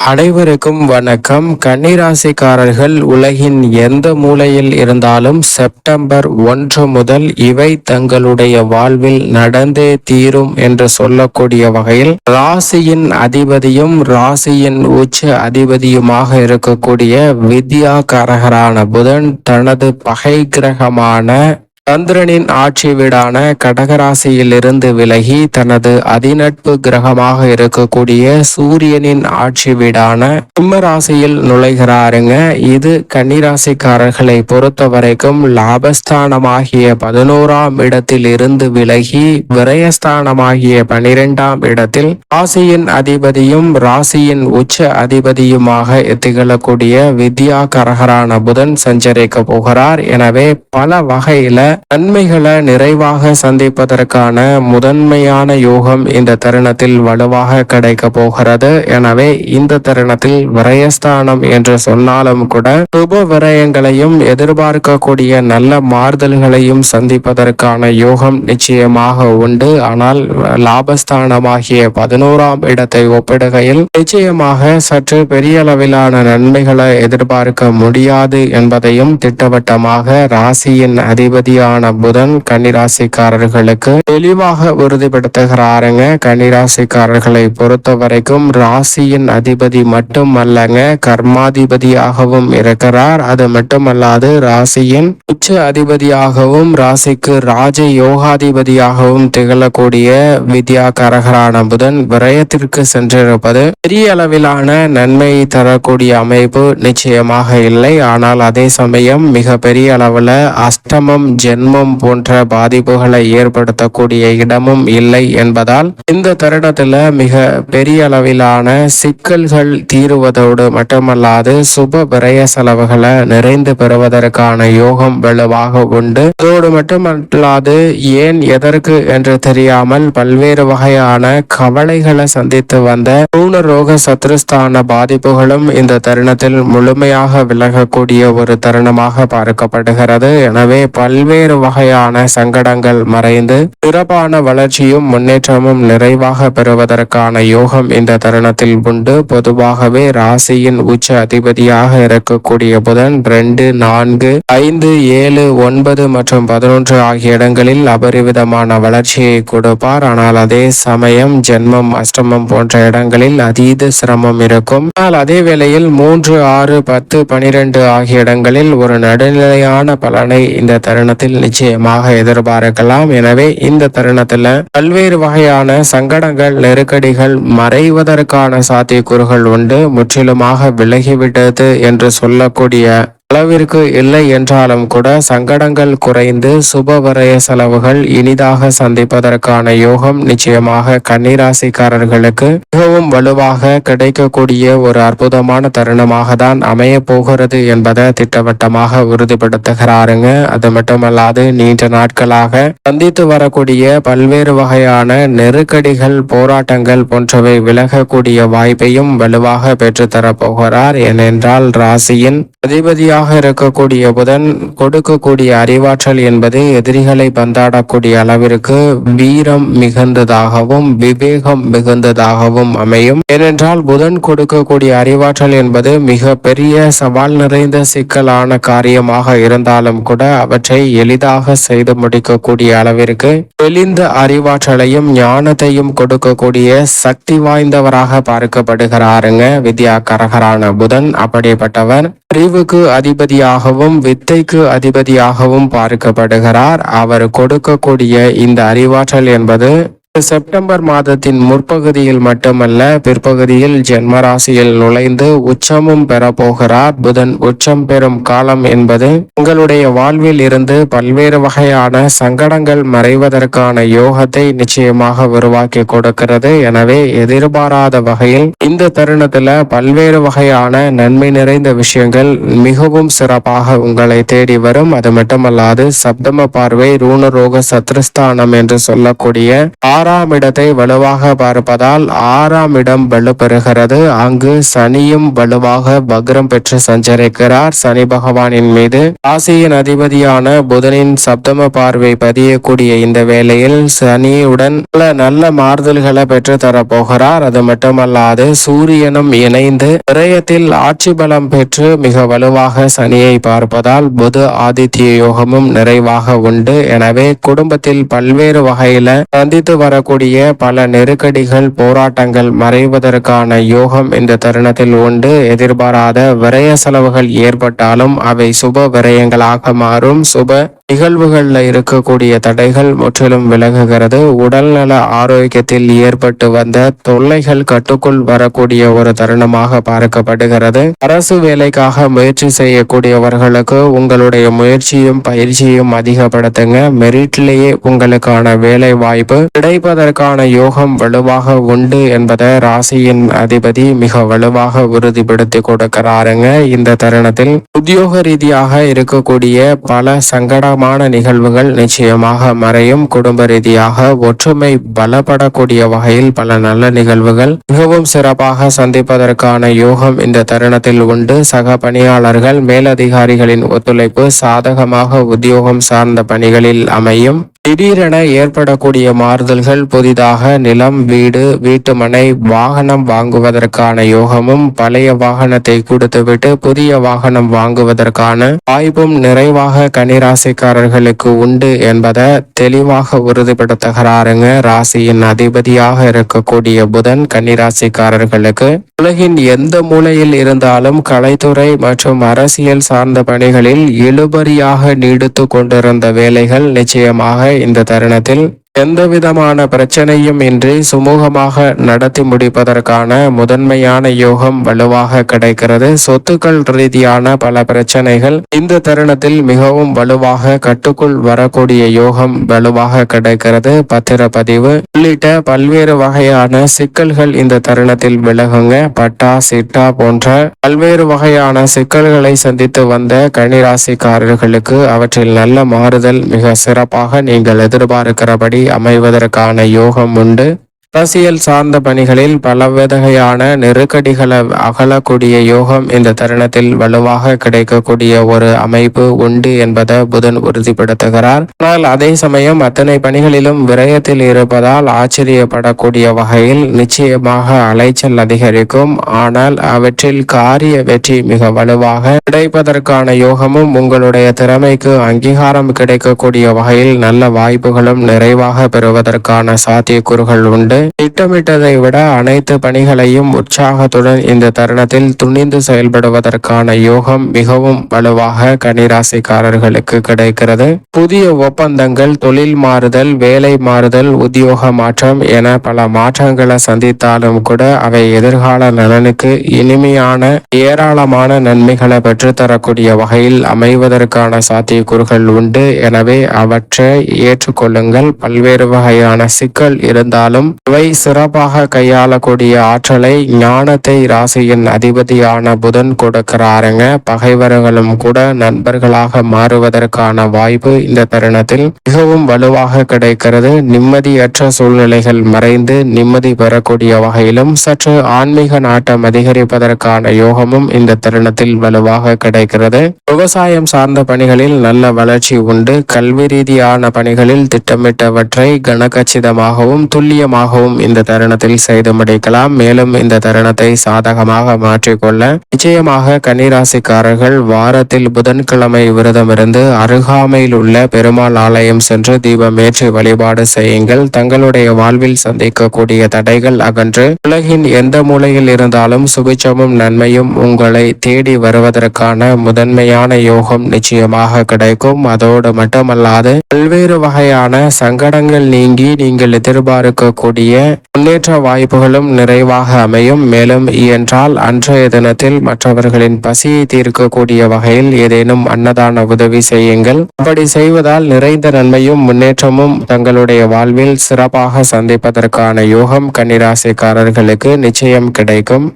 அனைவருக்கும் வணக்கம். கன்னிராசிக்காரர்கள் உலகின் எந்த மூலையில் இருந்தாலும் செப்டம்பர் ஒன்று முதல் இவை தங்களுடைய வாழ்வில் நடந்தே தீரும் என்று சொல்லக்கூடிய வகையில் ராசியின் அதிபதியும் ராசியின் உச்ச அதிபதியுமாக இருக்கக்கூடிய வித்யா கரகரான புதன் தனது பகை கிரகமான சந்திரனின் ஆட்சி வீடான கடகராசியிலிருந்து விலகி தனது அதிநட்பு கிரகமாக இருக்கக்கூடிய சூரியனின் ஆட்சி வீடான சிம்ம ராசியில் நுழைகிறாருங்க. இது கன்னிராசிக்காரர்களை பொறுத்த வரைக்கும் லாபஸ்தானமாகிய பதினோராம் இடத்தில் இருந்து விலகி விரயஸ்தானமாகிய பனிரெண்டாம் இடத்தில் ராசியின் அதிபதியும் ராசியின் உச்ச அதிபதியுமாக திகழக்கூடிய வித்யா கரகரான புதன் சஞ்சரிக்க போகிறார். எனவே பல வகையில நன்மைகளை நிறைவாக சந்திப்பதற்கான முதன்மையான யோகம் இந்த தருணத்தில் வலுவாக கிடைக்க போகிறது. எனவே இந்த தருணத்தில் விரயஸ்தானம் என்று சொன்னாலும் கூட சுப விரயங்களையும் எதிர்பார்க்கக்கூடிய நல்ல மாறுதல்களையும் சந்திப்பதற்கான யோகம் நிச்சயமாக உண்டு. ஆனால் லாபஸ்தானமாகிய பதினோராம் இடத்தை ஒப்பிடுகையில் நிச்சயமாக சற்று பெரிய அளவிலான நன்மைகளை எதிர்பார்க்க முடியாது என்பதையும் திட்டவட்டமாக ராசியின் அதிபதியாக அதிபதியான புதன் கன்னிராசிக்காரர்களுக்கு தெளிவாக உறுதிப்படுத்துகிறாருங்க. கன்னிராசிக்காரர்களை பொறுத்த வரைக்கும் ராசியின் அதிபதி மட்டும் அல்லங்க கர்மாதிபதியாகவும் இருக்கிறார். அது மட்டுமல்லாது ராசியின் உச்ச அதிபதியாகவும் ராசிக்கு ராஜ யோகாதிபதியாகவும் திகழக்கூடிய வித்யா கரகரான புதன் விரயத்திற்கு சென்றிருப்பது பெரிய அளவிலான நன்மையை தரக்கூடிய அமைப்பு நிச்சயமாக இல்லை. ஆனால் அதே சமயம் மிக பெரிய அளவுல அஷ்டமம் ஜென்மம் போன்ற பாதிப்புகளை ஏற்படுத்தக்கூடிய இடமும் இல்லை என்பதால் இந்த தருணத்துல மிக பெரிய அளவிலான சிக்கல்கள் தீருவதோடு மட்டுமல்லாது சுப விரய செலவுகளை நிறைந்து பெறுவதற்கான யோகம் வலுவாக உண்டு. அதோடு மட்டுமல்லாது ஏன் எதற்கு என்று தெரியாமல் பல்வேறு வகையான கவலைகளை சந்தித்து வந்த ரோக சத்ருஸ்தான பாதிப்புகளும் இந்த தருணத்தில் முழுமையாக விலகக்கூடிய ஒரு தருணமாக பார்க்கப்படுகிறது. எனவே பல்வேறு வகையான சங்கடங்கள் மறைந்து சிறப்பான வளர்ச்சியும் முன்னேற்றமும் நிறைவாக பெறுவதற்கான யோகம் இந்த தருணத்தில் உண்டு. பொதுவாகவே ராசியின் உச்ச அதிபதியாக இருக்கக்கூடிய புதன் ரெண்டு நான்கு ஐந்து ஏழு ஒன்பது மற்றும் பதினொன்று ஆகிய இடங்களில் அபரிவிதமான வளர்ச்சியை கொடுப்பார். ஆனால் அதே சமயம் ஜென்மம் அஷ்டமம் போன்ற இடங்களில் அதீத சிரமம் இருக்கும். ஆனால் அதே வேளையில் மூன்று ஆறு பத்து பனிரெண்டு ஆகிய இடங்களில் ஒரு நடுநிலையான பலனை இந்த தருணத்தில் நிச்சயமாக எதிர்பார்க்கலாம். எனவே இந்த தருணத்துல பல்வேறு வகையான சங்கடங்கள் நெருக்கடிகள் மறைவதற்கான சாத்தியக்கூறுகள் உண்டு. முற்றிலுமாக விலகிவிட்டது என்று சொல்லக்கூடிய அளவிற்கு இல்லை என்றாலும் கூட சங்கடங்கள் குறைந்து சுப வரைய செலவுகள் இனிதாக சந்திப்பதற்கான யோகம் நிச்சயமாக கன்னிராசிக்காரர்களுக்கு மிகவும் வலுவாக கிடைக்கக்கூடிய ஒரு அற்புதமான தருணமாக தான் அமைய போகிறது என்பதை திட்டவட்டமாக உறுதிப்படுத்துகிறாருங்க. அது மட்டுமல்லாது நீண்ட நாட்களாக சந்தித்து வரக்கூடிய பல்வேறு வகையான நெருக்கடிகள் போராட்டங்கள் போன்றவை விலகக்கூடிய வாய்ப்பையும் வலுவாக பெற்றுத்தரப் போகிறார். ஏனென்றால் ராசியின் அதிபதியாக இருக்கக்கூடிய புதன் கொடுக்கக்கூடிய அறிவாற்றல் என்பது எதிரிகளை பந்தாடக்கூடிய அளவிற்கு வீரம் மிகுந்ததாகவும் விவேகம் மிகுந்ததாகவும் அமையும். ஏனென்றால் புதன் கொடுக்கக்கூடிய அறிவாற்றல் என்பது மிக பெரிய சவால் நிறைந்த சிக்கலான காரியமாக இருந்தாலும் கூட அவற்றை எளிதாக செய்து முடிக்கக்கூடிய அளவிற்கு தெளிந்த அறிவாற்றலையும் ஞானத்தையும் கொடுக்கக்கூடிய சக்தி வாய்ந்தவராக பார்க்கப்படுகிறாருங்க. வித்யா கரகரான புதன் அப்படிப்பட்டவர். அறிவுக்கு அதிபதியாகவும் வித்தைக்கு அதிபதியாகவும் பார்க்கப்படுகிறார். அவர் கொடுக்கக்கூடிய இந்த அறிவாற்றல் என்பது செப்டம்பர் மாதத்தின் முற்பகுதியில் மட்டுமல்ல பிற்பகுதியில் ஜென்மராசியில் நுழைந்து உச்சமும் பெறப்போகிறார். புதன் உச்சம் பெறும் காலம் என்பது உங்களுடைய வாழ்வில் இருந்து பல்வேறு வகையான சங்கடங்கள் மறைவதற்கான யோகத்தை நிச்சயமாக உருவாக்கி கொடுக்கிறது. எனவே எதிர்பாராத வகையில் இந்த தருணத்துல பல்வேறு வகையான நன்மை நிறைந்த விஷயங்கள் மிகவும் சிறப்பாக உங்களை தேடி வரும். அது மட்டுமல்லாது சப்தம பார்வை ரூணரோக சத்ருஸ்தானம் என்று சொல்லக்கூடிய ஆறாம் இடத்தை வலுவாக பார்ப்பதால் ஆறாம் இடம் வலுப்பெறுகிறது அங்கு சனியும் வலுவாக வக்ரம் பெற்று சஞ்சரிக்கிறார். சனி பகவானின் மீது ராசியின் அதிபதியான புதனின் சப்தம பார்வை பதியக்கூடிய இந்த வேளையில் சனியுடன் பல நல்ல மாறுதல்களை பெற்று தரப்போகிறார் அது மட்டுமல்லாது சூரியனும் இணைந்து விரயத்தில் ஆட்சி பலம் பெற்று மிக வலுவாக சனியை பார்ப்பதால் புது ஆதித்ய யோகமும் நிறைவாக உண்டு. எனவே குடும்பத்தில் பல்வேறு வகையில சந்தித்து வரக்கூடிய பல நெருக்கடிகள் போராட்டங்கள் மறைவதற்கான யோகம் இந்த தருணத்தில் உண்டு. எதிர்பாராத விரய செலவுகள் ஏற்பட்டாலும் அவை சுப விரயங்களாக மாறும். சுப நிகழ்வுகளில் இருக்கக்கூடிய தடைகள் முற்றிலும் விலகுகிறது. உடல்நல ஆரோக்கியத்தில் ஏற்பட்டு வந்த தொல்லைகள் கட்டுக்குள் வரக்கூடிய ஒரு தருணமாக பார்க்கப்படுகிறது. அரசு வேலைக்காக முயற்சி செய்யக்கூடியவர்களுக்கு உங்களுடைய முயற்சியும் பயிற்சியும் அதிகப்படுத்துங்க. மெரிட்லேயே உங்களுக்கான வேலை வாய்ப்பு கிடைப்பதற்கான யோகம் வலுவாக உண்டு என்பதை ராசியின் அதிபதி மிக வலுவாக உறுதிப்படுத்தி கொடுக்கிறாருங்க. இந்த தருணத்தில் உத்தியோக ரீதியாக இருக்கக்கூடிய பல சங்கடமான நிகழ்வுகள் நிச்சயமாக மறையும் குடும்ப ரீதியாக ஒற்றுமை பலப்படக்கூடிய வகையில் பல நல்ல நிகழ்வுகள். மிகவும் சிறப்பாக சந்திப்பதற்கான யோகம் இந்த தருணத்தில் உண்டு. சக பணியாளர்கள் மேலதிகாரிகளின் ஒத்துழைப்பு சாதகமாக உத்தியோகம் சார்ந்த பணிகளில் அமையும். திடீரென ஏற்படக்கூடிய மாறுதல்கள் புதிதாக நிலம் வீடு வீட்டுமனை வாகனம் வாங்குவதற்கான யோகமும் பழைய வாகனத்தை கொடுத்துவிட்டு புதிய வாகனம் வாங்குவதற்கான வாய்ப்பும் நிறைவாக கனிராசிக்காரர்களுக்கு உண்டு என்பதை தெளிவாக உறுதிப்படுத்துகிறாருங்க. ராசியின் அதிபதியாக இருக்கக்கூடிய புதன் கன்னிராசிக்காரர்களுக்கு உலகின் எந்த மூலையில் இருந்தாலும் கலைத்துறை மற்றும் அரசியல் சார்ந்த பணிகளில் இழுபறியாக நீடித்து கொண்டிருந்த வேலைகள் நிச்சயமாக இந்த தருணத்தில் எந்த விதமான பிரச்சனையும் இன்றி சுமூகமாக நடத்தி முடிப்பதற்கான முதன்மையான யோகம் வலுவாக கிடைக்கிறது. சொத்துக்கள் ரீதியான பல பிரச்சனைகள் இந்த தருணத்தில் மிகவும் வலுவாக கட்டுக்குள் வரக்கூடிய யோகம் வலுவாக கிடைக்கிறது. பத்திரப்பதிவு உள்ளிட்ட பல்வேறு வகையான சிக்கல்கள் இந்த தருணத்தில் விலகுங்க. பட்டா சிட்டா போன்ற பல்வேறு வகையான சிக்கல்களை சந்தித்து வந்த கன்னிராசிக்காரர்களுக்கு அவற்றில் நல்ல மாறுதல் மிக சிறப்பாக நீங்கள் எதிர்பார்க்கிறபடி அமைவதற்கான யோகம் உண்டு. அரசியல் சார்ந்த பணிகளில் பல நெருக்கடிகளை அகலக்கூடிய யோகம் இந்த தருணத்தில் வலுவாக கிடைக்கக்கூடிய ஒரு அமைப்பு உண்டு என்பதை புதன் உறுதிப்படுத்துகிறார். ஆனால் அதே சமயம் அத்தனை பணிகளிலும் விரயத்தில் இருப்பதால் ஆச்சரியப்படக்கூடிய வகையில் நிச்சயமாக அலைச்சல் அதிகரிக்கும். ஆனால் அவற்றில் காரிய வெற்றி மிக வலுவாக கிடைப்பதற்கான யோகமும் உங்களுடைய திறமைக்கு அங்கீகாரம் கிடைக்கக்கூடிய வகையில் நல்ல வாய்ப்புகளும் நிறைவாக பெறுவதற்கான சாத்தியக்கூறுகள் உண்டு. திட்டமிட்டதை விட அனைத்து பணிகளையும் உற்சாகத்துடன் இந்த தருணத்தில் துணிந்து செயல்படுவதற்கான யோகம் மிகவும் வலுவாக கனிராசிக்காரர்களுக்கு கிடைக்கிறது. புதிய ஒப்பந்தங்கள் தொழில் மாறுதல் வேலை மாறுதல் உத்தியோக மாற்றம் என பல மாற்றங்களை சந்தித்தாலும் கூட அவை எதிர்கால நலனுக்கு இனிமையான ஏராளமான நன்மைகளை பெற்றுத்தரக்கூடிய வகையில் அமைவதற்கான சாத்தியக்கூறுகள் உண்டு. எனவே அவற்றை ஏற்றுக்கொள்ளுங்கள். பல்வேறு வகையான சிக்கல் இருந்தாலும் இவை சிறப்பாக கையாளக்கூடிய ஆற்றலை ஞானத்தை ராசியின் அதிபதியான புதன் கொடுக்கிறாருங்க. பகைவர்களும் கூட நண்பர்களாக மாறுவதற்கான வாய்ப்பு இந்த தருணத்தில் மிகவும் வலுவாக கிடைக்கிறது. நிம்மதியற்ற சூழ்நிலைகள் மறைந்து நிம்மதி பெறக்கூடிய வகையிலும் சற்று ஆன்மீக நாட்டம் அதிகரிப்பதற்கான யோகமும் இந்த தருணத்தில் வலுவாக கிடைக்கிறது. விவசாயம் சார்ந்த பணிகளில் நல்ல வளர்ச்சி உண்டு. கல்வி ரீதியான பணிகளில் திட்டமிட்டவற்றை கனகச்சிதமாகவும் துல்லியமாகவும் இந்த தருணத்தில் செய்து முடிக்கலாம் மேலும் இந்த தருணத்தை சாதகமாக மாற்றிக்கொள்ள நிச்சயமாக கன்னிராசிக்காரர்கள் வாரத்தில் புதன்கிழமை விரதமிருந்து அருகாமையில் உள்ள பெருமாள் ஆலயம் சென்று தீபமேற்றி வழிபாடு செய்யுங்கள். தங்களுடைய வாழ்வில் சந்திக்கக்கூடிய தடைகள் அகன்று உலகின் எந்த மூலையில் இருந்தாலும் சுபிச்சமும் நன்மையும் உங்களை தேடி வருவதற்கான முதன்மையான யோகம் நிச்சயமாக கிடைக்கும். அதோடு மட்டுமல்லாது பல்வேறு வகையான சங்கடங்கள் நீங்கி நீங்கள் எதிர்பார்க்கக்கூடிய முன்னேற்ற வாய்ப்புகளும் நிறைவாக அமையும். மேலும் இயன்றால் அன்றைய தினத்தில் மற்றவர்களின் பசியை தீர்க்கக்கூடிய வகையில் ஏதேனும் அன்னதான உதவி செய்யுங்கள். அப்படி செய்வதால் நிறைந்த நன்மையும் முன்னேற்றமும் தங்களுடைய வாழ்வில் சிறப்பாக சந்திப்பதற்கான யோகம் கன்னிராசிக்காரர்களுக்கு நிச்சயம் கிடைக்கும்.